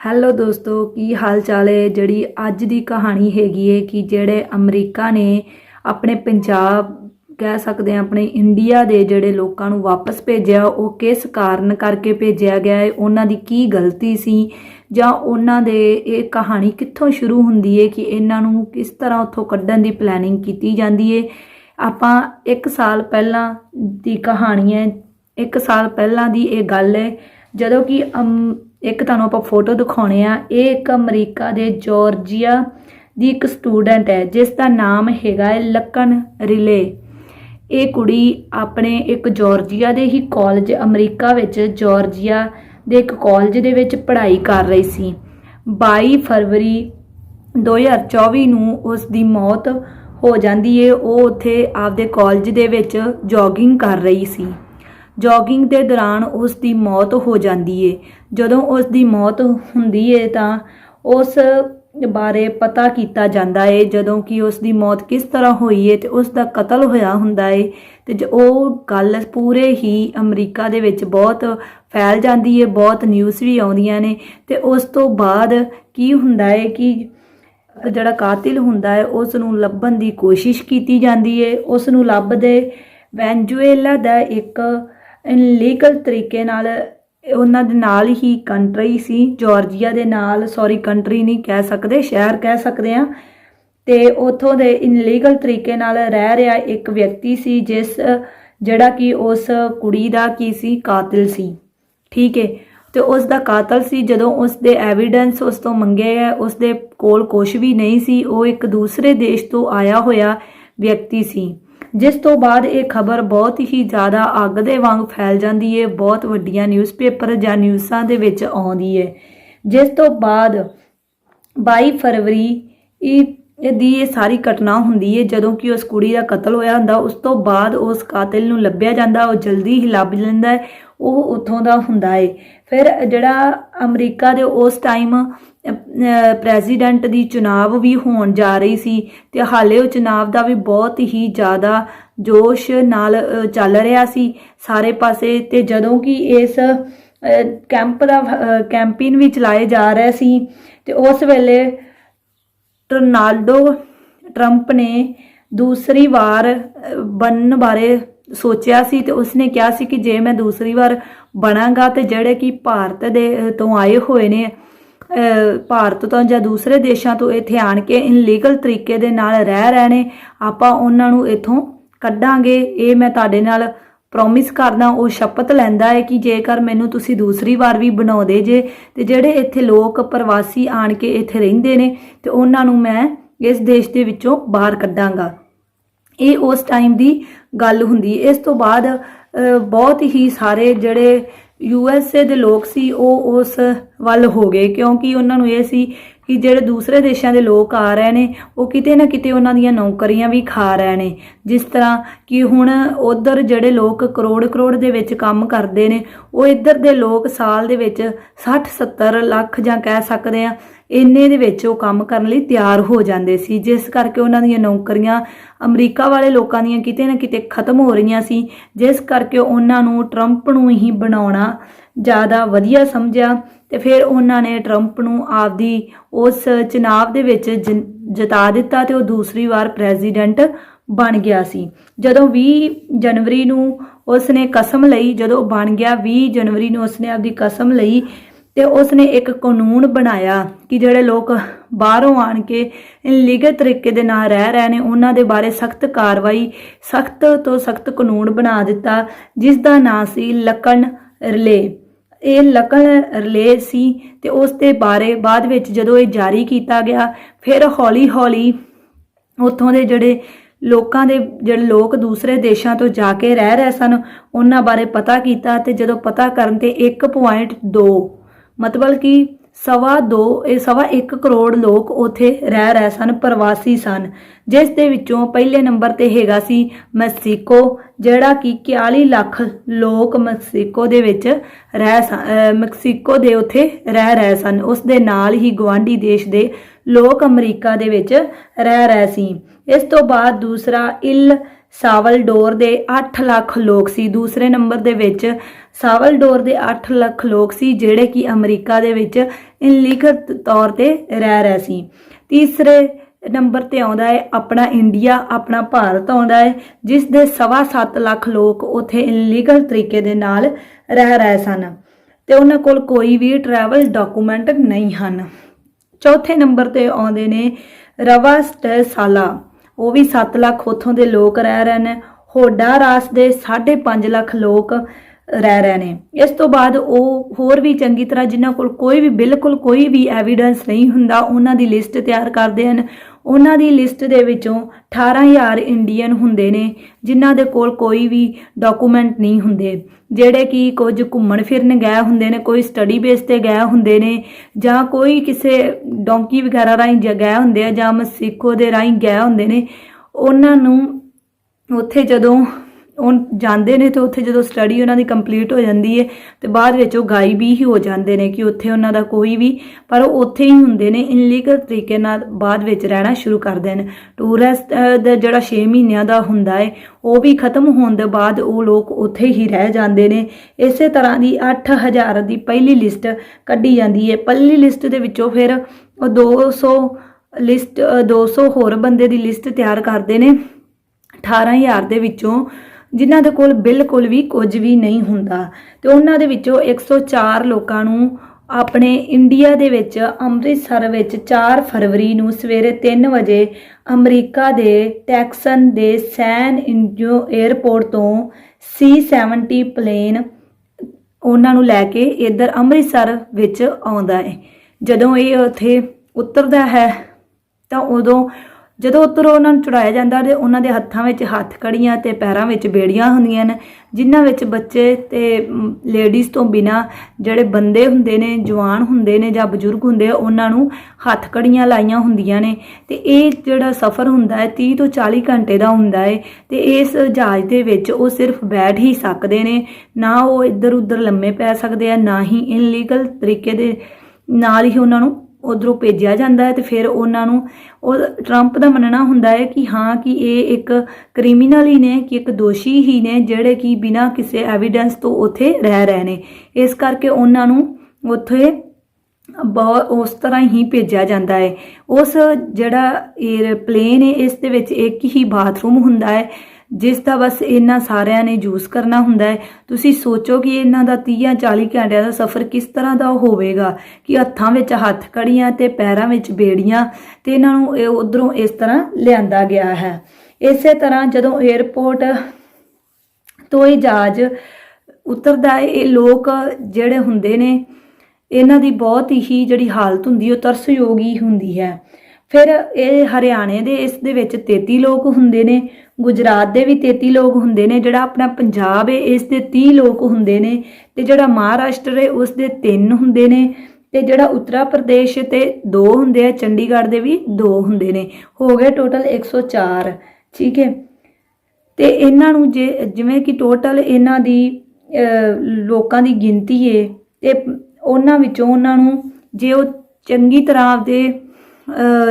Hello ਦੋਸਤੋ ਕੀ ਹਾਲ ਚਾਲ ਹੈ? ਜਿਹੜੀ ਅੱਜ ਦੀ ਕਹਾਣੀ ਹੈਗੀ ਹੈ ਕਿ ਜਿਹੜੇ ਅਮਰੀਕਾ ਨੇ ਆਪਣੇ ਪੰਜਾਬ ਕਹਿ ਸਕਦੇ ਆ ਆਪਣੇ ਇੰਡੀਆ ਦੇ ਜਿਹੜੇ ਲੋਕਾਂ ਨੂੰ ਵਾਪਸ ਭੇਜਿਆ ਉਹ ਕਿਸ ਕਾਰਨ ਕਰਕੇ ਭੇਜਿਆ ਗਿਆ ਹੈ? ਉਹਨਾਂ ਦੀ ਕੀ ਗਲਤੀ ਸੀ? ਜਾਂ ਉਹਨਾਂ ਦੇ ਇਹ ਕਹਾਣੀ ਕਿੱਥੋਂ ਸ਼ੁਰੂ ਹੁੰਦੀ ਹੈ ਕਿ ਇਹਨਾਂ ਨੂੰ ਕਿਸ ਤਰ੍ਹਾਂ ਉੱਥੋਂ ਕੱਢਣ ਦੀ ਪਲੈਨਿੰਗ ਕੀਤੀ ਜਾਂਦੀ ਹੈ? ਆਪਾਂ 1 ਸਾਲ ਪਹਿਲਾਂ ਦੀ ਕਹਾਣੀ ਹੈ 1 ਸਾਲ ਪਹਿਲਾਂ ਦੀ ਇਹ ਗੱਲ ਹੈ ਜਦੋਂ ਕਿ ਅਮ, ਇੱਕ ਤੁਹਾਨੂੰ ਆਪਾਂ ਫੋਟੋ ਦਿਖਾਉਣੇ ਆ। ਇਹ ਇੱਕ ਅਮਰੀਕਾ ਦੇ ਜਾਰਜੀਆ ਦੀ ਇੱਕ ਸਟੂਡੈਂਟ ਹੈ, ਜਿਸ ਦਾ ਨਾਮ ਹੈਗਾ ਹੈ ਲਕਨ ਰਿਲੇ। ਇਹ ਕੁੜੀ ਆਪਣੇ ਇੱਕ ਜਾਰਜੀਆ ਦੇ ਹੀ ਕਾਲਜ ਅਮਰੀਕਾ ਵਿੱਚ ਜਾਰਜੀਆ ਦੇ ਇੱਕ ਕਾਲਜ ਦੇ ਵਿੱਚ ਪੜ੍ਹਾਈ ਕਰ ਰਹੀ ਸੀ। 22 ਫਰਵਰੀ 2024 ਨੂੰ ਉਸ ਦੀ ਮੌਤ ਹੋ ਜਾਂਦੀ ਏ। ਉਹ ਉੱਥੇ ਆਪਦੇ ਕਾਲਜ ਦੇ ਵਿੱਚ ਜੋਗਿੰਗ ਕਰ ਰਹੀ ਸੀ। ਜੋਗਿੰਗ ਦੇ ਦੌਰਾਨ ਉਸ ਦੀ ਮੌਤ ਹੋ ਜਾਂਦੀ ਏ। ਜਦੋਂ ਉਸ ਦੀ ਮੌਤ ਹੁੰਦੀ ਏ ਤਾਂ ਉਸ ਬਾਰੇ ਪਤਾ ਕੀਤਾ ਜਾਂਦਾ ਏ, ਜਦੋਂ ਕਿ ਉਸ ਦੀ ਮੌਤ ਕਿਸ ਤਰ੍ਹਾਂ ਹੋਈ ਏ ਤੇ ਉਸ ਦਾ ਕਤਲ ਹੋਇਆ ਹੁੰਦਾ ਏ। ਤੇ ਜ- ਉਹ ਗੱਲ ਪੂਰੇ ਹੀ ਅਮਰੀਕਾ ਦੇ ਵਿੱਚ ਬਹੁਤ ਫੈਲ ਜਾਂਦੀ ਏ, ਬਹੁਤ ਨਿਊਜ਼ ਵੀ ਆਉਂਦੀਆਂ ਨੇ। ਤੇ ਉਸ ਤੋਂ ਬਾਅਦ ਕੀ ਹੁੰਦਾ ਏ ਕਿ ਜਿਹੜਾ ਕਾਤਿਲ ਹੁੰਦਾ ਹੈ ਉਸ ਨੂੰ ਲੱਭਣ ਦੀ ਕੋਸ਼ਿਸ਼ ਕੀਤੀ ਜਾਂਦੀ ਹੈ ਉਸ ਨੂੰ ਲੱਭਦੇ ਵੈਨਜ਼ੂਏਲਾ ਦਾ ਇੱਕ ਇਨਲੀਗਲ ਤਰੀਕੇ ਨਾਲ ਉਹਨਾਂ ਦੇ ਨਾਲ ਹੀ ਕੰਟਰੀ ਸੀ ਜਾਰਜੀਆ ਦੇ ਨਾਲ ਸੌਰੀ ਕੰਟਰੀ ਨਹੀਂ ਕਹਿ ਸਕਦੇ, ਸ਼ਹਿਰ ਕਹਿ ਸਕਦੇ ਆ ਤੇ ਉਥੋਂ ਦੇ ਇਨਲੀਗਲ ਤਰੀਕੇ ਨਾਲ ਰਹਿ ਰਿਹਾ ਇੱਕ ਵਿਅਕਤੀ ਸੀ, ਜਿਸ, ਜਿਹੜਾ ਕਿ ਉਸ ਕੁੜੀ ਦਾ ਕੀ ਸੀ, ਕਾਤਲ ਸੀ। ਠੀਕ ਹੈ, ਤੇ ਉਸ ਦਾ ਕਾਤਲ ਸੀ, ਜਦੋਂ ਉਸ ਦੇ ਐਵੀਡੈਂਸ ਉਸ ਤੋਂ ਮੰਗੇ ਗਏ, ਉਸ ਦੇ ਕੋਲ ਕੁਝ ਵੀ ਨਹੀਂ ਸੀ, ਉਹ ਇੱਕ ਦੂਸਰੇ ਦੇਸ਼ ਤੋਂ ਆਇਆ ਹੋਇਆ ਵਿਅਕਤੀ ਸੀ। ਜਿਸ ਤੋਂ ਬਾਅਦ ਇਹ ਖਬਰ ਬਹੁਤ ਹੀ ਜ਼ਿਆਦਾ ਅੱਗ ਦੇ ਵਾਂਗ ਫੈਲ ਜਾਂਦੀ ਹੈ ਬਹੁਤ ਵੱਡੀਆਂ ਨਿਊਜ਼ਪੇਪਰ ਜਾਂ ਨਿਊਜ਼ਾਂ ਦੇ ਵਿੱਚ ਆਉਂਦੀ ਹੈ ਜਿਸ ਤੋਂ ਬਾਅਦ 22 ਫਰਵਰੀ ਇਹ ਦੀ ਇਹ ਸਾਰੀ ਘਟਨਾ ਹੁੰਦੀ ਹੈ ਜਦੋਂ ਕਿ ਉਸ ਕੁੜੀ ਦਾ ਕਤਲ ਹੋਇਆ ਹੁੰਦਾ, ਉਸ ਤੋਂ ਬਾਅਦ ਉਸ ਕਾਤਿਲ ਨੂੰ ਲੱਭਿਆ ਜਾਂਦਾ, ਉਹ ਜਲਦੀ ਹੀ ਲੱਭ ਲੈਂਦਾ ਉਹ ਉੱਥੋਂ ਦਾ ਹੁੰਦਾ ਹੈ ਫਿਰ ਜਿਹੜਾ ਅਮਰੀਕਾ ਦੇ ਉਸ ਟਾਈਮ ਪ੍ਰੈਜ਼ੀਡੈਂਟ ਦੀ ਚੁਣਾਵ ਵੀ ਹੋਣ ਜਾ ਰਹੀ ਸੀ ਤੇ ਹਾਲੇ ਉਹ ਚੁਣਾਵ ਦਾ ਵੀ ਬਹੁਤ ਹੀ ਜ਼ਿਆਦਾ ਜੋਸ਼ ਨਾਲ ਚੱਲ ਰਿਹਾ ਸੀ ਸਾਰੇ ਪਾਸੇ ਤੇ ਜਦੋਂ ਕਿ ਇਸ ਕੈਂਪ ਦਾ ਕੈਂਪੇਨ ਵੀ ਚਲਾਏ ਜਾ ਰਹੇ ਸੀ ਤੇ ਉਸ ਵੇਲੇ ਰੋਨਾਲਡੋ ਟਰੰਪ ਨੇ ਦੂਸਰੀ ਵਾਰ ਬਣਨ ਬਾਰੇ ਸੋਚਿਆ ਸੀ ਤੇ ਉਸਨੇ ਕਿਹਾ ਸੀ ਕਿ ਜੇ ਮੈਂ ਦੂਸਰੀ ਵਾਰ ਬਣਾਂਗਾ ਤੇ ਜਿਹੜੇ ਕਿ ਭਾਰਤ ਦੇ ਤੋਂ ਆਏ ਹੋਏ ਨੇ ਭਾਰਤ ਤੋਂ ਜਾਂ ਦੂਸਰੇ ਦੇਸ਼ਾਂ ਤੋਂ ਇੱਥੇ ਆਣ ਕੇ ਇਨਲੀਗਲ ਤਰੀਕੇ ਦੇ ਨਾਲ ਰਹਿ ਰਹੇ ਨੇ ਆਪਾਂ ਉਹਨਾਂ ਨੂੰ ਇੱਥੋਂ ਕੱਢਾਂਗੇ। ਇਹ ਮੈਂ ਤੁਹਾਡੇ ਨਾਲ ਪ੍ਰੋਮਿਸ ਕਰਦਾ, ਉਹ ਸ਼ਪਥ ਲੈਂਦਾ ਹੈ ਕਿ ਜੇਕਰ ਮੈਨੂੰ ਤੁਸੀਂ ਦੂਸਰੀ ਵਾਰ ਵੀ ਬਣਾਉਂਦੇ ਜੇ, ਤੇ ਜਿਹੜੇ ਇੱਥੇ ਲੋਕ ਪ੍ਰਵਾਸੀ ਆਣ ਕੇ ਇੱਥੇ ਰਹਿੰਦੇ ਨੇ, ਤੇ ਉਹਨਾਂ ਨੂੰ ਮੈਂ ਇਸ ਦੇਸ਼ ਦੇ ਵਿੱਚੋਂ ਬਾਹਰ ਕੱਢਾਂਗਾ। ਇਹ ਉਸ ਟਾਈਮ ਦੀ ਗੱਲ ਹੁੰਦੀ। ਹੈ ਇਸ ਤੋਂ ਬਾਅਦ ਬਹੁਤ ਹੀ ਸਾਰੇ ਜਿਹੜੇ ਯੂ ਐਸ ਏ ਦੇ ਲੋਕ ਸੀ, ਉਹ ਉਸ ਵੱਲ ਹੋ ਗਏ ਕਿਉਂਕਿ ਉਹਨਾਂ ਨੂੰ ਇਹ ਸੀ ਕਿ ਜਿਹੜੇ ਦੂਸਰੇ ਦੇਸ਼ਾਂ ਦੇ ਲੋਕ ਆ ਰਹੇ ਨੇ, ਉਹ ਕਿਤੇ ਨਾ ਕਿਤੇ ਉਹਨਾਂ ਦੀਆਂ ਨੌਕਰੀਆਂ ਵੀ ਖਾ ਰਹੇ ਨੇ। ਜਿਸ ਤਰ੍ਹਾਂ ਕਿ ਹੁਣ ਉਧਰ ਜਿਹੜੇ ਲੋਕ ਕਰੋੜ ਕਰੋੜ ਦੇ ਵਿੱਚ ਕੰਮ ਕਰਦੇ ਨੇ, ਉਹ ਇੱਧਰ ਦੇ ਲੋਕ ਸਾਲ ਦੇ ਵਿੱਚ 60 70 ਲੱਖ ਜਾਂ ਕਹਿ ਸਕਦੇ ਆ ਇੰਨੇ ਦੇ ਵਿੱਚ ਉਹ ਕੰਮ ਕਰਨ ਲਈ ਤਿਆਰ ਹੋ ਜਾਂਦੇ ਸੀ। ਜਿਸ ਕਰਕੇ ਉਹਨਾਂ ਦੀਆਂ ਨੌਕਰੀਆਂ ਅਮਰੀਕਾ ਵਾਲੇ ਲੋਕਾਂ ਦੀਆਂ ਕਿਤੇ ਨਾ ਕਿਤੇ ਖਤਮ ਹੋ ਰਹੀਆਂ ਸੀ। ਜਿਸ ਕਰਕੇ ਉਹਨਾਂ ਨੂੰ ਟਰੰਪ ਨੂੰ ਹੀ ਬਣਾਉਣਾ ਜ਼ਿਆਦਾ ਵਧੀਆ ਸਮਝਿਆ ਤੇ ਫਿਰ ਉਹਨਾਂ ਨੇ ਟਰੰਪ ਨੂੰ ਆਪਦੀ ਉਸ ਚੁਣਾਵ ਦੇ ਵਿੱਚ ਜਿ- ਜਿਤਾ ਦਿੱਤਾ ਤੇ ਉਹ ਦੂਸਰੀ ਵਾਰ ਪ੍ਰੈਜ਼ੀਡੈਂਟ ਬਣ ਗਿਆ ਸੀ। ਜਦੋਂ 20 ਜਨਵਰੀ ਨੂੰ ਉਸ ਨੇ ਕਸਮ ਲਈ, ਜਦੋਂ ਬਣ ਗਿਆ 20 ਜਨਵਰੀ ਨੂੰ ਉਸ ਨੇ ਆਪਦੀ ਕਸਮ ਲਈ ਤੇ ਉਸ ਨੇ ਇੱਕ ਕਾਨੂੰਨ ਬਣਾਇਆ ਕਿ ਜਿਹੜੇ ਲੋਕ ਬਾਹਰੋਂ ਆਣ ਕੇ ਇਨਲੀਗਲ ਤਰੀਕੇ ਦੇ ਨਾਲ ਰਹਿ ਰਹੇ ਨੇ, ਉਹਨਾਂ ਦੇ ਬਾਰੇ ਸਖਤ ਕਾਰਵਾਈ, ਸਖਤ ਤੋਂ ਸਖਤ ਕਾਨੂੰਨ ਬਣਾ ਦਿੱਤਾ, ਜਿਸ ਦਾ ਨਾਂ ਸੀ ਲਕਣ ਰਿਲੇ। ਇਹ ਲਕਣ ਰਿਲੇ ਸੀ ਤੇ ਉਸ ਦੇ ਬਾਰੇ ਬਾਅਦ ਵਿੱਚ ਜਦੋਂ ਇਹ ਜਾਰੀ ਕੀਤਾ ਗਿਆ, ਫਿਰ ਹੌਲੀ-ਹੌਲੀ ਉੱਥੋਂ ਦੇ ਜਿਹੜੇ ਲੋਕਾਂ ਦੇ, ਜਿਹੜੇ ਲੋਕ ਦੂਸਰੇ ਦੇਸ਼ਾਂ ਤੋਂ ਜਾ ਕੇ ਰਹਿ ਰਹੇ ਸਨ, ਉਹਨਾਂ ਬਾਰੇ ਪਤਾ ਕੀਤਾ ਤੇ ਜਦੋਂ ਪਤਾ ਕਰਨ ਤੇ 1.2 ਮਤਲਬ ਕਿ ਸਵਾ ਦੋ, ਇਹ ਸਵਾ 1 ਕਰੋੜ ਲੋਕ ਉਥੇ ਰਹਿ ਰਹੇ ਸਨ, ਪ੍ਰਵਾਸੀ ਸਨ। ਜਿਸ ਦੇ ਵਿੱਚੋਂ ਪਹਿਲੇ ਨੰਬਰ ਤੇ ਹੈਗਾ ਸੀ ਮੈਕਸੀਕੋ, ਜਿਹੜਾ ਕਿ 41 ਲੱਖ ਲੋਕ ਮੈਕਸੀਕੋ ਦੇ ਵਿੱਚ ਰਹਿ ਸ- ਮੈਕਸੀਕੋ ਦੇ ਉਥੇ ਰਹਿ ਰਹੇ ਸਨ। ਉਸ ਦੇ ਨਾਲ ਹੀ ਗਵਾਂਢੀ ਦੇਸ਼ ਦੇ ਲੋਕ ਅਮਰੀਕਾ ਦੇ ਵਿੱਚ ਰਹਿ ਰਹੇ ਸੀ। ਇਸ ਤੋਂ ਬਾਅਦ ਦੂਸਰਾ ਇਲ ਸਾਵਲਡੋਰ ਦੇ 8 ਲੱਖ ਲੋਕ ਸੀ। ਦੂਸਰੇ ਨੰਬਰ ਦੇ ਵਿੱਚ ਸਾਵਲਡੋਰ ਦੇ 8 ਲੱਖ ਲੋਕ ਸੀ, ਜਿਹੜੇ ਕਿ ਅਮਰੀਕਾ ਦੇ ਵਿੱਚ ਇਨਲੀਗਲ ਤੌਰ ਤੇ ਰਹਿ ਰਹੇ ਸੀ। ਤੀਸਰੇ ਨੰਬਰ ਤੇ ਆਉਂਦਾ ਹੈ, ਆਪਣਾ ਇੰਡੀਆ, ਆਪਣਾ ਭਾਰਤ ਆਉਂਦਾ ਹੈ, ਜਿਸ ਦੇ ਸਵਾ ਸੱਤ ਲੱਖ ਲੋਕ ਉੱਥੇ ਇਨਲੀਗਲ ਤਰੀਕੇ ਦੇ ਨਾਲ ਰਹਿ ਰਹੇ ਸਨ। ਤੇ ਉਹਨਾਂ ਕੋਲ ਕੋਈ ਵੀ ਟਰੈਵਲ ਡਾਕੂਮੈਂਟ ਨਹੀਂ ਹਨ। ਚੌਥੇ ਨੰਬਰ ਤੇ ਆਉਂਦੇ ਨੇ ਰਵਾ ਸਾਲਾ ਉਹ ਵੀ 7 ਲੱਖ ਉੱਥੋਂ ਦੇ ਲੋਕ ਰਹਿ ਰਹੇ ਨੇ। ਹੋਡਾ ਰਾਸ ਦੇ 5.5 ਲੱਖ ਲੋਕ ਰਹਿ ਰਹੇ ਨੇ। ਇਸ ਤੋਂ ਬਾਅਦ ਉਹ ਹੋਰ ਵੀ ਚੰਗੀ ਤਰ੍ਹਾਂ ਜਿਨ੍ਹਾਂ ਕੋਲ ਕੋਈ ਵੀ, ਬਿਲਕੁਲ ਕੋਈ ਵੀ ਐਵੀਡੈਂਸ ਨਹੀਂ ਹੁੰਦਾ, ਉਹਨਾਂ ਦੀ ਲਿਸਟ ਤਿਆਰ ਕਰਦੇ ਹਨ। ਉਹਨਾਂ ਦੀ ਲਿਸਟ ਦੇ ਵਿੱਚੋਂ 18000 ਇੰਡੀਅਨ ਹੁੰਦੇ ਨੇ, ਜਿਨ੍ਹਾਂ ਦੇ ਕੋਲ ਕੋਈ ਵੀ ਡਾਕੂਮੈਂਟ ਨਹੀਂ ਹੁੰਦੇ। ਜਿਹੜੇ ਕਿ ਕੁਝ ਘੁੰਮਣ ਫਿਰਨ ਗਏ ਹੁੰਦੇ ਨੇ, ਕੋਈ ਸਟੱਡੀ ਬੇਸ ਤੇ ਗਏ ਹੁੰਦੇ ਨੇ, ਜਾਂ ਕੋਈ ਕਿਸੇ ਡੋਂਕੀ ਵਗੈਰਾ ਰਾਹੀਂ ਜ- ਗਏ ਹੁੰਦੇ ਆ, ਜਾਂ ਮਸੀਕੋ ਦੇ ਰਾਹੀਂ ਗਏ ਹੁੰਦੇ ਨੇ, ਉਹਨਾਂ ਨੂੰ ਉੱਥੇ ਜਦੋਂ ਉਹ ਜਾਂਦੇ ਨੇ ਤੇ ਉੱਥੇ ਜਦੋਂ ਸਟੱਡੀ ਉਹਨਾਂ ਦੀ ਕੰਪਲੀਟ ਹੋ ਜਾਂਦੀ ਹੈ ਤੇ ਬਾਅਦ ਵਿੱਚ ਉਹ ਗਾਇਬ ਹੀ ਹੋ ਜਾਂਦੇ ਨੇ ਕਿ ਉੱਥੇ ਉਹਨਾਂ ਦਾ ਕੋਈ ਵੀ, ਪਰ ਉਹ ਉੱਥੇ ਹੀ ਹੁੰਦੇ ਨੇ ਇਨਲੀਗਲ ਤਰੀਕੇ ਨਾਲ ਬਾਅਦ ਵਿੱਚ ਰਹਿਣਾ ਸ਼ੁਰੂ ਕਰਦੇ ਨੇ ਟੂਰਿਸਟ ਦਾ ਜਿਹੜਾ 6 ਮਹੀਨਿਆਂ ਦਾ ਹੁੰਦਾ ਹੈ ਉਹ ਵੀ ਖਤਮ ਹੋਣ ਦੇ ਬਾਅਦ ਉਹ ਲੋਕ ਉੱਥੇ ਹੀ ਰਹਿ ਜਾਂਦੇ ਨੇ। ਇਸੇ ਤਰ੍ਹਾਂ ਦੀ 8000 ਦੀ ਪਹਿਲੀ ਲਿਸਟ ਕੱਢੀ ਜਾਂਦੀ ਹੈ ਪਹਿਲੀ ਲਿਸਟ ਦੇ ਵਿੱਚੋਂ ਫਿਰ ਉਹ 200 ਲਿਸਟ 200 ਹੋਰ ਬੰਦੇ ਦੀ ਲਿਸਟ ਤਿਆਰ ਕਰਦੇ ਨੇ। 18000 ਦੇ ਵਿੱਚੋਂ ਜਿਨ੍ਹਾਂ ਦੇ ਕੋਲ ਬਿਲਕੁਲ ਵੀ ਕੁਝ ਵੀ ਨਹੀਂ ਹੁੰਦਾ। ਤੇ ਉਹਨਾਂ ਦੇ ਵਿੱਚੋਂ 104 ਲੋਕਾਂ ਨੂੰ ਆਪਣੇ ਇੰਡੀਆ ਦੇ ਵਿੱਚ ਅੰਮ੍ਰਿਤਸਰ ਵਿੱਚ 4 ਫਰਵਰੀ ਨੂੰ ਸਵੇਰੇ 3 ਵਜੇ ਅਮਰੀਕਾ ਦੇ ਟੈਕਸਨ ਦੇ ਸੈਨ ਇੰਡੀਓ 에ਅਰਪੋਰਟ ਤੋਂ C70 ਪਲੇਨ ਉਹਨਾਂ ਨੂੰ ਲੈ ਕੇ ਇੱਧਰ ਅੰਮ੍ਰਿਤਸਰ ਵਿੱਚ ਆਉਂਦਾ ਹੈ। ਜਦੋਂ ਇਹ ਉੱਥੇ ਉਤਰਦਾ ਹੈ ਤਾਂ ਉਦੋਂ ਜਦੋਂ ਉੱਤਰ ਉਹਨਾਂ ਨੂੰ ਚੜਾਇਆ ਜਾਂਦਾ ਤੇ ਉਹਨਾਂ ਦੇ ਹੱਥਾਂ ਵਿੱਚ ਹੱਥ ਕੜੀਆਂ ਤੇ ਪੈਰਾਂ ਵਿੱਚ ਬੇੜੀਆਂ ਹੁੰਦੀਆਂ ਨੇ, ਜਿਨ੍ਹਾਂ ਵਿੱਚ ਬੱਚੇ ਤੇ ਲੇਡੀਜ਼ ਤੋਂ ਬਿਨਾ ਜਿਹੜੇ ਬੰਦੇ ਹੁੰਦੇ ਨੇ, ਜਵਾਨ ਹੁੰਦੇ ਨੇ ਜਾਂ ਬਜ਼ੁਰਗ ਹੁੰਦੇ ਉਹਨਾਂ ਨੂੰ ਹੱਥ ਕੜੀਆਂ ਲਾਈਆਂ ਹੁੰਦੀਆਂ ਨੇ। ਤੇ ਇਹ ਜਿਹੜਾ ਸਫ਼ਰ ਹੁੰਦਾ ਹੈ 30 ਤੋਂ 40 ਘੰਟੇ ਦਾ ਹੁੰਦਾ ਹੈ ਤੇ ਇਸ ਜਹਾਜ਼ ਦੇ ਵਿੱਚ ਉਹ ਸਿਰਫ ਬੈਠ ਹੀ ਸਕਦੇ ਨੇ, ਨਾ ਉਹ ਇੱਧਰ ਉੱਧਰ ਲੰਮੇ ਪੈ ਸਕਦੇ ਆ, ਨਾ ਹੀ ਇਨਲੀਗਲ ਤਰੀਕੇ ਦੇ ਨਾਲ ਹੀ ਉਹਨਾਂ ਨੂੰ ਉਧਰੋਂ ਭੇਜਿਆ ਜਾਂਦਾ ਹੈ ਤੇ ਫਿਰ ਉਹਨਾਂ ਨੂੰ ਉਹ ਟਰੰਪ ਦਾ ਮੰਨਣਾ ਹੁੰਦਾ ਹੈ ਕਿ ਹਾਂ ਕਿ ਇਹ ਇੱਕ ਕ੍ਰਿਮੀਨਲ ਹੀ ਨੇ, ਕਿ ਇੱਕ ਦੋਸ਼ੀ ਹੀ ਨੇ ਜਿਹੜੇ ਕਿ ਬਿਨਾਂ ਕਿਸੇ ਐਵੀਡੈਂਸ ਤੋਂ ਉੱਥੇ ਰਹਿ ਰਹੇ ਨੇ। ਇਸ ਕਰਕੇ ਉਹਨਾਂ ਨੂੰ ਉੱਥੇ ਬਹੁਤ ਉਸ ਤਰ੍ਹਾਂ ਹੀ ਭੇਜਿਆ ਜਾਂਦਾ ਹੈ। ਉਸ ਜਿਹੜਾ 에ਅਰਪਲੇਨ ਹੈ, ਇਸ ਦੇ ਵਿੱਚ ਇੱਕ ਹੀ ਬਾਥਰੂਮ ਹੁੰਦਾ ਹੈ। ਜਿਸ ਦਾ ਬਸ ਇਹਨਾਂ ਸਾਰਿਆਂ ਨੇ ਯੂਜ਼ ਕਰਨਾ ਹੁੰਦਾ ਹੈ। ਤੁਸੀਂ ਸੋਚੋ ਕਿ ਇਹਨਾਂ ਦਾ 30 ਜਾਂ 40 ਘੰਟਿਆਂ ਦਾ ਸਫ਼ਰ ਕਿਸ ਤਰ੍ਹਾਂ ਦਾ ਹੋਵੇਗਾ ਕਿ ਹੱਥਾਂ ਵਿੱਚ ਹੱਥ ਕੜੀਆਂ ਤੇ ਪੈਰਾਂ ਵਿੱਚ ਬੇੜੀਆਂ ਤੇ ਇਹਨਾਂ ਨੂੰ ਇਹ ਉਧਰੋਂ ਇਸ ਤਰ੍ਹਾਂ ਲਿਆਂਦਾ ਗਿਆ ਹੈ। ਇਸੇ ਤਰ੍ਹਾਂ ਜਦੋਂ 에ਅਰਪੋਰਟ ਤੋਂ ਇਹ ਜਹਾਜ਼ ਉਤਰਦਾ ਹੈ, ਇਹ ਲੋਕ ਜਿਹੜੇ ਹੁੰਦੇ ਨੇ, ਇਹਨਾਂ ਦੀ ਬਹੁਤ ਹੀ ਜਿਹੜੀ ਹਾਲਤ ਹੁੰਦੀ ਉਹ ਤਰਸਯੋਗ ਹੀ ਹੁੰਦੀ ਹੈ। ਫਿਰ ਇਹ ਹਰਿਆਣੇ ਦੇ ਇਸ ਦੇ ਵਿੱਚ 33 ਲੋਕ ਹੁੰਦੇ ਨੇ, ਗੁਜਰਾਤ ਦੇ ਵੀ 33 ਲੋਕ ਹੁੰਦੇ ਨੇ, ਜਿਹੜਾ ਆਪਣਾ ਪੰਜਾਬ ਹੈ ਇਸ ਦੇ 30 ਲੋਕ ਹੁੰਦੇ ਨੇ ਤੇ ਜਿਹੜਾ ਮਹਾਰਾਸ਼ਟਰ ਹੈ ਉਸ ਦੇ 3 ਹੁੰਦੇ ਨੇ ਤੇ ਜਿਹੜਾ ਉੱਤਰ ਪ੍ਰਦੇਸ਼ ਤੇ 2 ਹੁੰਦੇ ਆ, ਚੰਡੀਗੜ੍ਹ ਦੇ ਵੀ 2 ਹੁੰਦੇ ਨੇ, ਹੋ ਗਏ ਟੋਟਲ 104 ਠੀਕ ਹੈ ਤੇ ਇਹਨਾਂ ਨੂੰ ਜੇ, ਜਿਵੇਂ ਕਿ ਟੋਟਲ ਇਹਨਾਂ ਦੀ ਲੋਕਾਂ ਦੀ ਗਿਣਤੀ ਹੈ ਤੇ ਉਹਨਾਂ ਵਿੱਚੋਂ ਉਹਨਾਂ ਨੂੰ ਜੇ ਉਹ ਚੰਗੀ ਤਰ੍ਹਾਂ ਦੇ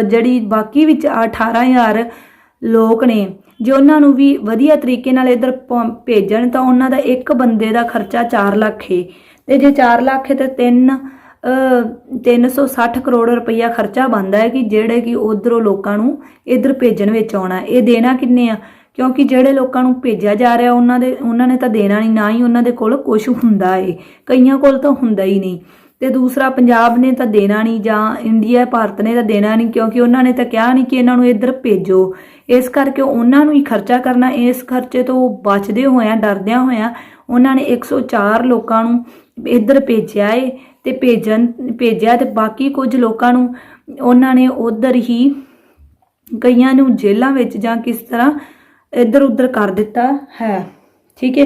ਜਿਹੜੀ ਬਾਕੀ ਵਿੱਚ 18000 ਲੋਕ ਨੇ, ਜੇ ਉਹਨਾਂ ਨੂੰ ਵੀ ਵਧੀਆ ਤਰੀਕੇ ਨਾਲ ਇਧਰ ਭੇਜਣ ਤਾਂ ਉਹਨਾਂ ਦਾ ਇੱਕ ਬੰਦੇ ਦਾ ਖਰਚਾ 4 ਲੱਖ ਹੈ ਤੇ ਜੇ 4 ਲੱਖ ਹੈ ਤੇ 3 360 ਕਰੋੜ ਰੁਪਈਆ ਖਰਚਾ ਬਣਦਾ ਹੈ ਕਿ ਜਿਹੜੇ ਕਿ ਉਧਰੋਂ ਲੋਕਾਂ ਨੂੰ ਇਧਰ ਭੇਜਣ ਵਿੱਚ ਆਉਣਾ ਇਹ ਦੇਣਾ ਕਿੰਨੇ ਆ? ਕਿਉਂਕਿ ਜਿਹੜੇ ਲੋਕਾਂ ਨੂੰ ਭੇਜਿਆ ਜਾ ਰਿਹਾ ਉਹਨਾਂ ਦੇ, ਉਹਨਾਂ ਨੇ ਤਾਂ ਦੇਣਾ ਨਹੀਂ, ਨਾ ਹੀ ਉਹਨਾਂ ਦੇ ਕੋਲ ਕੁਝ ਹੁੰਦਾ ਏ। ਕਈਆਂ ਕੋਲ ਤਾਂ ਹੁੰਦਾ ਹੀ ਨਹੀਂ। ਤੇ ਦੂਸਰਾ ਪੰਜਾਬ ਨੇ ਤਾਂ ਦੇਣਾ ਨਹੀਂ ਜਾਂ ਇੰਡੀਆ, ਭਾਰਤ ਨੇ ਤਾਂ ਦੇਣਾ ਨਹੀਂ ਕਿਉਂਕਿ ਉਹਨਾਂ ਨੇ ਤਾਂ ਕਿਹਾ ਨਹੀਂ ਕਿ ਇਹਨਾਂ ਨੂੰ ਇੱਧਰ ਭੇਜੋ। ਇਸ ਕਰਕੇ ਉਹਨਾਂ ਨੂੰ ਹੀ ਖਰਚਾ ਕਰਨਾ, ਇਸ ਖਰਚੇ ਤੋਂ ਬਚਦੇ ਹੋਇਆਂ, ਡਰਦਿਆਂ ਹੋਇਆਂ ਉਹਨਾਂ ਨੇ 104 ਲੋਕਾਂ ਨੂੰ ਇੱਧਰ ਭੇਜਿਆ ਏ ਤੇ ਭੇਜਣ, ਭੇਜਿਆ ਤੇ ਬਾਕੀ ਕੁਝ ਲੋਕਾਂ ਨੂੰ ਉਹਨਾਂ ਨੇ ਉਧਰ ਹੀ ਕਈਆਂ ਨੂੰ ਜੇਲ੍ਹਾਂ ਵਿੱਚ ਜਾਂ ਕਿਸ ਤਰ੍ਹਾਂ ਇੱਧਰ ਉੱਧਰ ਕਰ ਦਿੱਤਾ ਹੈ। ਠੀਕ ਹੈ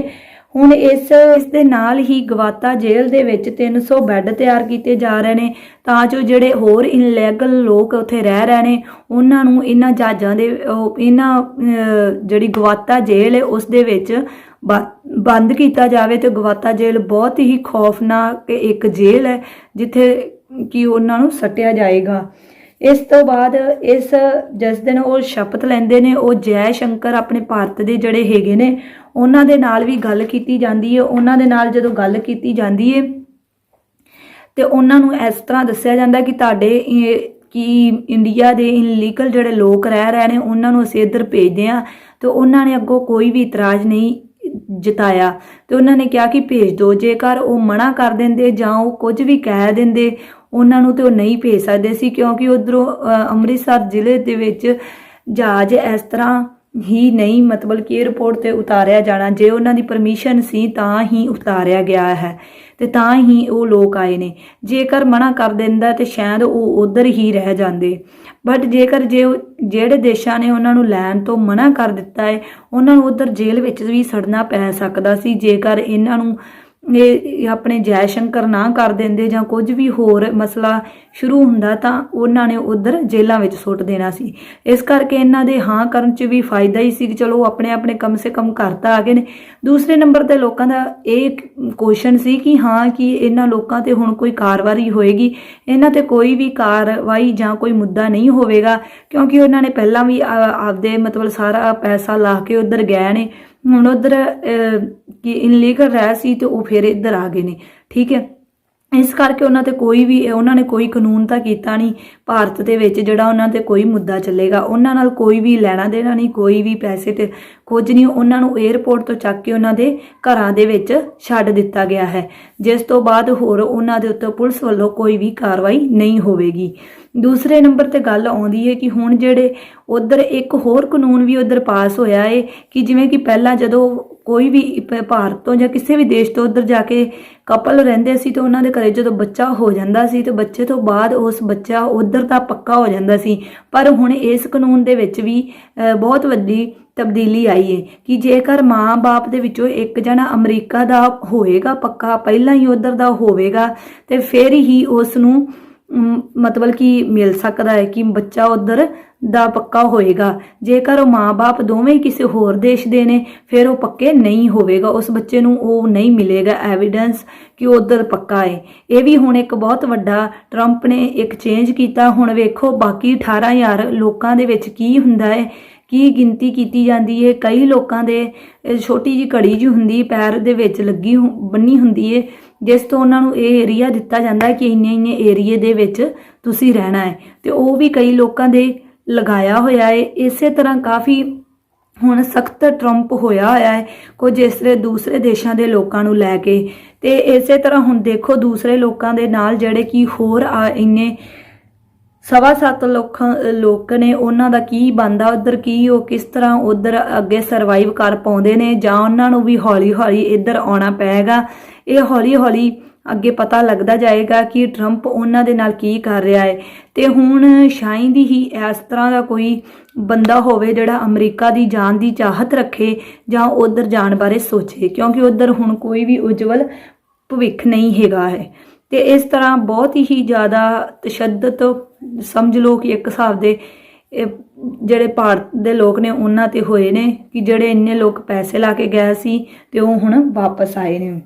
ਹੁਣ ਇਸ ਇਸ ਦੇ ਨਾਲ ਹੀ ਗਵਾਤਾ ਜੇਲ੍ਹ ਦੇ ਵਿੱਚ 300 ਬੈੱਡ ਤਿਆਰ ਕੀਤੇ ਜਾ ਰਹੇ ਨੇ, ਤਾਂ ਜੋ ਜਿਹੜੇ ਹੋਰ ਇਨਲੈਗਲ ਲੋਕ ਉੱਥੇ ਰਹਿ ਰਹੇ ਨੇ, ਉਹਨਾਂ ਨੂੰ ਇਹਨਾਂ ਜਹਾਜ਼ਾਂ ਦੇ ਇਹਨਾਂ ਜਿਹੜੀ ਗਵਾਤਾ ਜੇਲ੍ਹ ਹੈ, ਉਸ ਦੇ ਵਿੱਚ ਬ- ਬੰਦ ਕੀਤਾ ਜਾਵੇ ਤੇ ਗਵਾਤਾ ਜੇਲ੍ਹ ਬਹੁਤ ਹੀ ਖੌਫਨਾਕ ਇੱਕ ਜੇਲ੍ਹ ਹੈ, ਜਿੱਥੇ ਕਿ ਉਹਨਾਂ ਨੂੰ ਸੱਟਿਆ ਜਾਏਗਾ। ਇਸ ਤੋਂ ਬਾਅਦ ਇਸ, ਜਿਸ ਦਿਨ ਉਹ ਸ਼ਪਥ ਲੈਂਦੇ ਨੇ, ਉਹ ਜੈ ਸ਼ੰਕਰ ਆਪਣੇ ਭਾਰਤ ਦੇ ਜਿਹੜੇ ਹੈਗੇ ਨੇ ਉਹਨਾਂ ਦੇ ਨਾਲ ਵੀ ਗੱਲ ਕੀਤੀ ਜਾਂਦੀ ਹੈ ਉਹਨਾਂ ਦੇ ਨਾਲ ਜਦੋਂ ਗੱਲ ਕੀਤੀ ਜਾਂਦੀ ਹੈ ਤੇ ਉਹਨਾਂ ਨੂੰ ਇਸ ਤਰ੍ਹਾਂ ਦੱਸਿਆ ਜਾਂਦਾ ਕਿ ਤੁਹਾਡੇ ਇਹ- ਕਿ ਇੰਡੀਆ ਦੇ ਇਨਲੀਗਲ ਜਿਹੜੇ ਲੋਕ ਰਹਿ ਰਹੇ ਨੇ, ਉਹਨਾਂ ਨੂੰ ਅਸੀਂ ਇੱਧਰ ਭੇਜਦੇ ਆ, ਤੇ ਉਹਨਾਂ ਨੇ ਅੱਗੋਂ ਕੋਈ ਵੀ ਇਤਰਾਜ਼ ਨਹੀਂ ਜਤਾਇਆ। ਤੇ ਉਹਨਾਂ ਨੇ ਕਿਹਾ ਕਿ ਭੇਜ ਦਿਓ ਜੇਕਰ ਉਹ ਮਨਾ ਕਰ ਦਿੰਦੇ ਜਾਂ ਉਹ ਕੁਝ ਵੀ ਕਹਿ ਦਿੰਦੇ, ਉਹਨਾਂ ਨੂੰ ਤੇ ਉਹ ਨਹੀਂ ਭੇਜ ਸਕਦੇ ਸੀ, ਕਿਉਂਕਿ ਉਧਰੋਂ ਅੰਮ੍ਰਿਤਸਰ ਜ਼ਿਲ੍ਹੇ ਦੇ ਵਿੱਚ ਜਹਾਜ਼ ਇਸ ਤਰ੍ਹਾਂ ਹੀ ਨਹੀਂ ਮਤਲਬ ਕਿ 에ਅਰਪੋਰਟ ਤੇ ਉਤਾਰਿਆ ਜਾਣਾ। ਜੇ ਉਹਨਾਂ ਦੀ ਪਰਮਿਸ਼ਨ ਸੀ, ਤਾਂ ਹੀ ਉਤਾਰਿਆ ਗਿਆ ਹੈ ਤੇ ਤਾਂ ਹੀ ਉਹ ਲੋਕ ਆਏ ਨੇ। ਜੇਕਰ ਮਨਾ ਕਰ ਦਿੰਦਾ ਤੇ ਸ਼ਾਇਦ ਉਹ ਉਧਰ ਹੀ ਰਹਿ ਜਾਂਦੇ। ਬਟ ਜੇਕਰ ਜੇ ਜਿਹੜੇ ਦੇਸ਼ਾਂ ਨੇ ਉਹਨਾਂ ਨੂੰ ਲੈਣ ਤੋਂ ਮਨਾ ਕਰ ਦਿੱਤਾ ਹੈ, ਉਹਨਾਂ ਨੂੰ ਉਧਰ ਜੇਲ੍ਹ ਵਿੱਚ ਵੀ ਸੜਨਾ ਪੈ ਸਕਦਾ ਸੀ। ਜੇਕਰ ਇਹਨਾਂ ਨੂੰ ਇਹ ਆਪਣੇ ਜੈ ਸ਼ੰਕਰ ਨਾ ਕਰ ਦਿੰਦੇ ਜਾਂ ਕੁਝ ਵੀ ਹੋਰ ਮਸਲਾ ਸ਼ੁਰੂ ਹੁੰਦਾ ਤਾਂ ਉਹਨਾਂ ਨੇ ਉਧਰ ਜੇਲ੍ਹਾਂ ਵਿੱਚ ਸੁੱਟ ਦੇਣਾ ਸੀ। ਇਸ ਕਰਕੇ ਇਹਨਾਂ ਦੇ ਹਾਂ ਕਰਨ 'ਚ ਵੀ ਫਾਇਦਾ ਹੀ ਸੀ ਕਿ ਚਲੋ ਉਹ ਆਪਣੇ ਆਪਣੇ ਕਮ ਸੇ ਕਮ ਘਰ ਤਾਂ ਆ ਗਏ ਨੇ। ਦੂਸਰੇ ਨੰਬਰ ਤੇ ਲੋਕਾਂ ਦਾ ਇਹ ਕੁਐਸਚਨ ਸੀ ਕਿ ਹਾਂ ਕਿ ਇਹਨਾਂ ਲੋਕਾਂ ਤੇ ਹੁਣ ਕੋਈ ਕਾਰਵਾਈ ਹੋਏਗੀ। ਇਹਨਾਂ ਤੇ ਕੋਈ ਵੀ ਕਾਰਵਾਈ ਜਾਂ ਕੋਈ ਮੁੱਦਾ ਨਹੀਂ ਹੋਵੇਗਾ ਕਿਉਂਕਿ ਉਹਨਾਂ ਨੇ ਪਹਿਲਾਂ ਵੀ ਆਪਦੇ ਮਤਲਬ ਸਾਰਾ ਪੈਸਾ ਲਾ ਕੇ ਉਧਰ ਗਏ ਨੇ। ਹੁਣ ਉਧਰ ਕਿ ਇਨਲੀਗਲ ਰਹਿ ਸੀ ਤੇ ਉਹ ਫਿਰ ਇੱਧਰ ਆ ਗਏ ਨੇ। ਠੀਕ ਹੈ? ਇਸ ਕਰਕੇ ਉਹਨਾਂ ਤੇ ਕੋਈ ਵੀ, ਉਹਨਾਂ ਨੇ ਕੋਈ ਕਾਨੂੰਨ ਤਾਂ ਕੀਤਾ ਨਹੀਂ ਭਾਰਤ ਦੇ ਵਿੱਚ, ਜਿਹੜਾ ਉਹਨਾਂ ਤੇ ਕੋਈ ਮੁੱਦਾ ਚੱਲੇਗਾ। ਉਹਨਾਂ ਨਾਲ ਕੋਈ ਵੀ ਲੈਣਾ ਦੇਣਾ ਨਹੀਂ, ਕੋਈ ਵੀ ਪੈਸੇ ਤੇ ਕੁਝ ਨਹੀਂ। ਉਹਨਾਂ ਨੂੰ 에ਅਰਪੋਰਟ ਤੋਂ ਚੱਕ ਕੇ ਉਹਨਾਂ ਦੇ ਘਰਾਂ ਦੇ ਵਿੱਚ ਛੱਡ ਦਿੱਤਾ ਗਿਆ ਹੈ। ਜਿਸ ਤੋਂ ਬਾਅਦ ਹੋਰ ਉਹਨਾਂ ਦੇ ਉੱਤੇ ਪੁਲਿਸ ਵੱਲੋਂ ਕੋਈ ਵੀ ਕਾਰਵਾਈ ਨਹੀਂ ਹੋਵੇਗੀ। ਦੂਸਰੇ ਨੰਬਰ ਤੇ ਗੱਲ ਆਉਂਦੀ ਹੈ ਕਿ ਹੁਣ ਜਿਹੜੇ ਉਧਰ ਇੱਕ ਹੋਰ ਕਾਨੂੰਨ ਵੀ ਉਧਰ ਪਾਸ ਹੋਇਆ ਏ, ਕਿ ਜਿਵੇਂ ਕਿ ਪਹਿਲਾਂ ਜਦੋਂ ਕੋਈ ਵੀ ਭਾਰਤ ਤੋਂ ਜਾਂ ਕਿਸੇ ਵੀ ਦੇਸ਼ ਤੋਂ ਉਧਰ ਜਾ ਕੇ ਕਪਲ ਰਹਿੰਦੇ ਸੀ ਤੇ ਉਹਨਾਂ ਦੇ ਘਰੇ ਜਦੋਂ ਬੱਚਾ ਹੋ ਜਾਂਦਾ ਸੀ ਤੇ ਬੱਚੇ ਤੋਂ ਬਾਅਦ ਉਸ ਬੱਚਾ ਉਧਰ ਦਾ ਪੱਕਾ ਹੋ ਜਾਂਦਾ ਸੀ। ਪਰ ਹੁਣ ਇਸ ਕਾਨੂੰਨ ਦੇ ਵਿੱਚ ਵੀ ਬਹੁਤ ਵੱਡੀ ਤਬਦੀਲੀ ਆਈ ਹੈ ਕਿ ਜੇਕਰ ਮਾਂ-ਬਾਪ ਦੇ ਵਿੱਚੋਂ ਇੱਕ ਜਣਾ ਅਮਰੀਕਾ ਦਾ ਹੋਏਗਾ ਪੱਕਾ, ਪਹਿਲਾਂ ਹੀ ਉਧਰ ਦਾ ਹੋਵੇਗਾ ਤੇ ਫਿਰ ਹੀ ਉਸ ਨੂੰ ਮਤਲਬ ਕਿ ਮਿਲ ਸਕਦਾ ਹੈ ਕਿ ਬੱਚਾ ਉਧਰ ਦਾ ਪੱਕਾ ਹੋਏਗਾ। ਜੇਕਰ ਉਹ ਮਾਂ-ਬਾਪ ਦੋਵੇਂ ਕਿਸੇ ਹੋਰ ਦੇਸ਼ ਦੇ ਨੇ, ਫਿਰ ਉਹ ਪੱਕੇ ਨਹੀਂ ਹੋਵੇਗਾ। ਉਸ ਬੱਚੇ ਨੂੰ ਉਹ ਨਹੀਂ ਮਿਲੇਗਾ। ਐਵੀਡੈਂਸ ਕਿ ਉਹ ਉਧਰ ਪੱਕਾ ਹੈ। ਇਹ ਵੀ ਹੁਣ ਇੱਕ ਬਹੁਤ ਵੱਡਾ ਟਰੰਪ ਨੇ ਇੱਕ ਚੇਂਜ ਕੀਤਾ। ਹੁਣ ਵੇਖੋ ਬਾਕੀ 18000 ਲੋਕਾਂ ਦੇ ਵਿੱਚ ਕੀ ਹੁੰਦਾ ਹੈ, ਕੀ ਗਿਣਤੀ ਕੀਤੀ ਜਾਂਦੀ ਹੈ। ਕਈ ਲੋਕਾਂ ਦੇ ਛੋਟੀ ਜੀ ਘੜੀ ਜੀ ਹੁੰਦੀ, ਪੈਰ ਦੇ ਵਿੱਚ ਲੱਗੀ ਹੁ- ਬੰਨੀ ਹੁੰਦੀ ਹੈ। ਜਿਸ ਤੋਂ ਉਹਨਾਂ ਨੂੰ ਇਹ ਏਰੀਆ ਦਿੱਤਾ ਜਾਂਦਾ ਹੈ ਕਿ ਇੰਨੇ ਇੰਨੇ ਏਰੀਏ ਦੇ ਵਿੱਚ ਤੁਸੀਂ ਰਹਿਣਾ ਹੈ। ਤੇ ਉਹ ਵੀ ਕਈ ਲੋਕਾਂ ਦੇ ਲਗਾਇਆ ਹੋਇਆ ਹੈ। ਇਸੇ ਤਰ੍ਹਾਂ ਕਾਫੀ ਹੁਣ ਸਖਤ ਟਰੰਪ ਹੋਇਆ ਹੋਇਆ ਹੈ ਕੁਝ ਇਸ ਦੂਸਰੇ ਦੇਸ਼ਾਂ ਦੇ ਲੋਕਾਂ ਨੂੰ ਲੈ ਕੇ। ਤੇ ਇਸੇ ਤਰ੍ਹਾਂ ਹੁਣ ਦੇਖੋ ਦੂਸਰੇ ਲੋਕਾਂ ਦੇ ਨਾਲ ਜਿਹੜੇ ਕਿ ਹੋਰ ਆ ਇੰਨੇ ਸਵਾ ਸੱਤ ਲੋਕਾਂ ਲੋਕ ਨੇ, ਉਹਨਾਂ ਦਾ ਕੀ ਬੰਦਾ ਉਧਰ ਕੀ ਉਹ ਕਿਸ ਤਰ੍ਹਾਂ ਉਧਰ ਅੱਗੇ ਸਰਵਾਈਵ ਕਰ ਪਾਉਂਦੇ ਨੇ ਜਾਂ ਉਹਨਾਂ ਨੂੰ ਵੀ ਹੌਲੀ ਹੌਲੀ ਇੱਧਰ ਆਉਣਾ ਪਏਗਾ। ਇਹ ਹੌਲੀ ਹੌਲੀ ਅੱਗੇ ਪਤਾ ਲੱਗਦਾ ਜਾਏਗਾ ਕਿ ਟਰੰਪ ਉਹਨਾਂ ਦੇ ਨਾਲ ਕੀ ਕਰ ਰਿਹਾ ਹੈ। ਤੇ ਹੁਣ ਸ਼ਾਇਦ ਹੀ ਇਸ ਤਰ੍ਹਾਂ ਦਾ ਕੋਈ ਬੰਦਾ ਹੋਵੇ ਜਿਹੜਾ ਅਮਰੀਕਾ ਦੀ ਜਾਨ ਦੀ ਚਾਹਤ ਰੱਖੇ ਜਾਂ ਉਧਰ ਜਾਣ ਬਾਰੇ ਸੋਚੇ, ਕਿਉਂਕਿ ਉਧਰ ਹੁਣ ਕੋਈ ਵੀ ਉਜਵਲ ਭਵਿੱਖ ਨਹੀਂ ਹੈਗਾ ਹੈ। ਤੇ ਇਸ ਤਰ੍ਹਾਂ ਬਹੁਤ ਹੀ ਜ਼ਿਆਦਾ ਤਸ਼ੱਦਦ ਸਮਝ ਲਓ ਕਿ ਇੱਕ ਹਿਸਾਬ ਦੇ ਜਿਹੜੇ ਭਾਰਤ ਦੇ ਲੋਕ ਨੇ ਉਹਨਾਂ ਤੇ ਹੋਏ ਨੇ ਕਿ ਜਿਹੜੇ ਇੰਨੇ ਲੋਕ ਪੈਸੇ ਲਾ ਕੇ ਗਏ ਸੀ ਤੇ ਉਹ ਹੁਣ ਵਾਪਸ ਆਏ ਨੇ।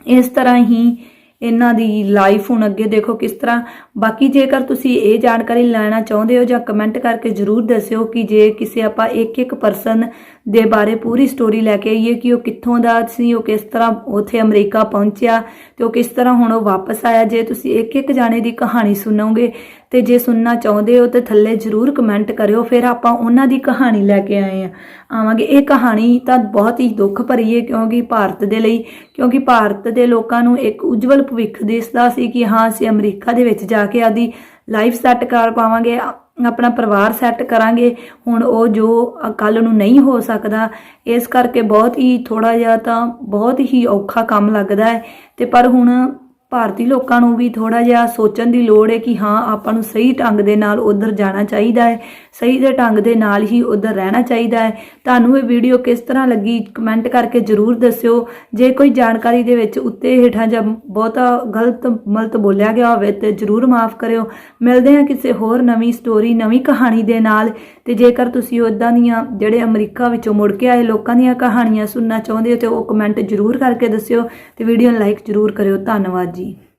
ਇਸ ਤਰ੍ਹਾਂ ਹੀ ਇਹਨਾਂ ਦੀ ਲਾਈਫ ਹੁਣ ਅੱਗੇ ਦੇਖੋ ਕਿਸ ਤਰ੍ਹਾਂ। ਬਾਕੀ ਜੇਕਰ ਤੁਸੀਂ ਇਹ ਜਾਣਕਾਰੀ ਲੈਣਾ ਚਾਹੁੰਦੇ ਹੋ ਜਾਂ ਕਮੈਂਟ ਕਰਕੇ ਜਰੂਰ ਦੱਸਿਓ ਕਿ ਜੇ ਕਿਸੇ ਆਪਾਂ ਇੱਕ ਇੱਕ ਪਰਸਨ ਦੇ ਬਾਰੇ ਪੂਰੀ ਸਟੋਰੀ ਲੈ ਕੇ ਆਈਏ ਕਿ ਉਹ ਕਿੱਥੋਂ ਦਾ ਸੀ, ਉਹ ਕਿਸ ਤਰ੍ਹਾਂ ਉਥੇ ਅਮਰੀਕਾ ਪਹੁੰਚਿਆ ਤੇ ਉਹ ਕਿਸ ਤਰ੍ਹਾਂ ਹੁਣ ਉਹ ਵਾਪਸ ਆਇਆ। ਜੇ ਤੁਸੀਂ ਇੱਕ ਇੱਕ ਜਾਣੇ ਦੀ ਕਹਾਣੀ ਸੁਣੋਗੇ ਤੇ ਜੇ ਸੁਣਨਾ ਚਾਹੁੰਦੇ ਹੋ ਤੇ ਥੱਲੇ ਜਰੂਰ ਕਮੈਂਟ ਕਰਿਓ, ਫਿਰ ਆਪਾਂ ਉਹਨਾਂ ਦੀ ਕਹਾਣੀ ਲੈ ਕੇ ਆਏ ਆ ਆਵਾਂਗੇ। ਇਹ ਕਹਾਣੀ ਤਾਂ ਬਹੁਤ ਹੀ ਦੁੱਖ ਭਰੀ ਹੈ ਕਿਉਂਕਿ ਭਾਰਤ ਦੇ ਲਈ, ਕਿਉਂਕਿ ਭਾਰਤ ਦੇ ਲੋਕਾਂ ਨੂੰ ਇੱਕ ਉਜਵਲ ਭਵਿੱਖ ਦਿਸਦਾ ਸੀ ਕਿ ਹਾਂ, ਅਸੀਂ ਅਮਰੀਕਾ ਦੇ ਵਿੱਚ ਜਾ ਕੇ ਆਦੀ ਲਾਈਫ ਸੈੱਟ ਕਰ ਪਾਵਾਂਗੇ, ਆਪਣਾ ਪਰਿਵਾਰ ਸੈੱਟ ਕਰਾਂਗੇ। ਹੁਣ ਉਹ ਜੋ ਕੱਲ ਨੂੰ ਨਹੀਂ ਹੋ ਸਕਦਾ, ਇਸ ਕਰਕੇ ਬਹੁਤ ਹੀ ਥੋੜਾ ਜਿਹਾ ਤਾਂ ਬਹੁਤ ਹੀ ਔਖਾ ਕੰਮ ਲੱਗਦਾ ਹੈ। ਤੇ ਪਰ ਹੁਣ ਭਾਰਤੀ ਲੋਕਾਂ ਨੂੰ ਵੀ ਥੋੜਾ ਜਿਹਾ ਸੋਚਣ ਦੀ ਲੋੜ ਹੈ ਕਿ ਹਾਂ, ਆਪਾਂ ਨੂੰ ਸਹੀ ਢੰਗ ਦੇ ਨਾਲ ਉਧਰ ਜਾਣਾ ਚਾਹੀਦਾ ਹੈ, ਸਹੀ ਦੇ ਢੰਗ ਦੇ ਨਾਲ ਹੀ ਉਧਰ ਰਹਿਣਾ ਚਾਹੀਦਾ ਹੈ। ਤੁਹਾਨੂੰ ਇਹ ਵੀਡੀਓ ਕਿਸ ਤਰ੍ਹਾਂ ਲੱਗੀ, ਕਮੈਂਟ ਕਰਕੇ ਜਰੂਰ ਦੱਸਿਓ। ਜੇ ਕੋਈ ਜਾਣਕਾਰੀ ਦੇ ਵਿੱਚ ਉੱਤੇ ਹੇਠਾਂ ਜਾਂ ਬਹੁਤਾ ਗਲਤ ਮਲਤ ਬੋਲਿਆ ਗਿਆ ਹੋਵੇ ਤੇ ਜਰੂਰ ਮਾਫ ਕਰਿਓ। ਮਿਲਦੇ ਹਾਂ ਕਿਸੇ ਹੋਰ ਨਵੀਂ ਸਟੋਰੀ ਨਵੀਂ ਕਹਾਣੀ ਦੇ ਨਾਲ। ਤੇ ਜੇਕਰ ਤੁਸੀਂ ਉਦਾਂ ਦੀਆਂ ਜਿਹੜੇ ਅਮਰੀਕਾ ਵਿੱਚੋਂ ਮੁੜ ਕੇ ਆਏ ਲੋਕਾਂ ਦੀਆਂ ਕਹਾਣੀਆਂ ਸੁਣਨਾ ਚਾਹੁੰਦੇ ਹੋ ਤੇ ਉਹ ਕਮੈਂਟ ਜਰੂਰ ਕਰਕੇ ਦੱਸਿਓ ਤੇ ਵੀਡੀਓ ਨੂੰ ਲਾਈਕ ਜਰੂਰ ਕਰਿਓ। ਧੰਨਵਾਦ ਜੀ।